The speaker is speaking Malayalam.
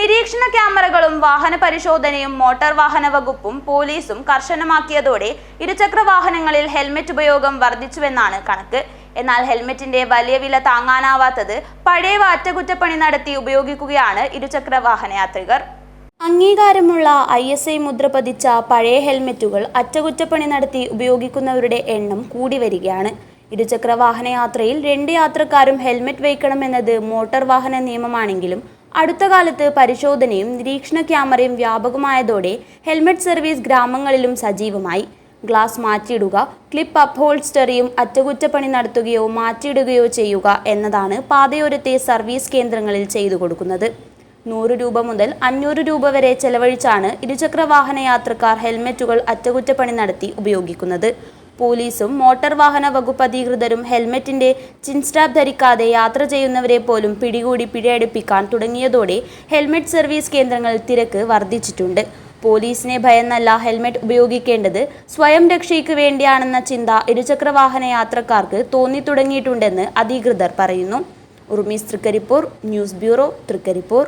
നിരീക്ഷണ ക്യാമറകളും വാഹന പരിശോധനയും മോട്ടോർ വാഹന വകുപ്പും പോലീസും കർശനമാക്കിയതോടെ ഇരുചക്ര വാഹനങ്ങളിൽ ഹെൽമറ്റ് ഉപയോഗം വർദ്ധിച്ചുവെന്നാണ് കണക്ക്. എന്നാൽ ഹെൽമെറ്റിന്റെ വലിയ വില താങ്ങാനാവാത്തത് പഴയ അറ്റകുറ്റപ്പണി നടത്തി ഉപയോഗിക്കുകയാണ് ഇരുചക്ര വാഹനയാത്രികർ അംഗീകാരമുള്ള ഐ എസ് ഐ മുദ്ര പതിച്ച പഴയ ഹെൽമെറ്റുകൾ അറ്റകുറ്റപ്പണി നടത്തി ഉപയോഗിക്കുന്നവരുടെ എണ്ണം കൂടി വരികയാണ്. ഇരുചക്ര വാഹനയാത്രയിൽ രണ്ട് യാത്രക്കാരും ഹെൽമെറ്റ് വയ്ക്കണമെന്നത് മോട്ടോർ വാഹന നിയമമാണെങ്കിലും അടുത്ത കാലത്ത് പരിശോധനയും നിരീക്ഷണ ക്യാമറയും വ്യാപകമായതോടെ ഹെൽമെറ്റ് സർവീസ് ഗ്രാമങ്ങളിലും സജീവമായി. ഗ്ലാസ് മാറ്റിയിടുക ക്ലിപ്പ് അപ്ഹോൾസ്റ്ററിയും അറ്റകുറ്റപ്പണി നടത്തുകയോ മാറ്റിയിടുകയോ ചെയ്യുക എന്നതാണ് പാതയോരത്തെ സർവീസ് കേന്ദ്രങ്ങളിൽ ചെയ്തു കൊടുക്കുന്നത്. നൂറ് രൂപ മുതൽ അഞ്ഞൂറ് രൂപ വരെ ചെലവഴിച്ചാണ് ഇരുചക്ര വാഹന യാത്രക്കാർ ഹെൽമെറ്റുകൾ അറ്റകുറ്റപ്പണി നടത്തി ഉപയോഗിക്കുന്നത്. പോലീസും മോട്ടോർ വാഹന വകുപ്പ് അധികൃതരും ഹെൽമെറ്റിന്റെ ചിൻസ്റ്റാബ് ധരിക്കാതെ യാത്ര ചെയ്യുന്നവരെ പോലും പിടികൂടി പിഴയടുപ്പിക്കാൻ തുടങ്ങിയതോടെ ഹെൽമെറ്റ് സർവീസ് കേന്ദ്രങ്ങൾ തിരക്ക് വർദ്ധിച്ചിട്ടുണ്ട്. പോലീസിനെ ഭയന്നല്ല ഹെൽമെറ്റ് ഉപയോഗിക്കേണ്ടത് സ്വയം രക്ഷയ്ക്ക് വേണ്ടിയാണെന്ന ചിന്ത ഇരുചക്ര വാഹന യാത്രക്കാർക്ക് തോന്നി തുടങ്ങിയിട്ടുണ്ടെന്ന് അധികൃതർ പറയുന്നു. Urmees Thrikaripur news bureau Thrikaripur.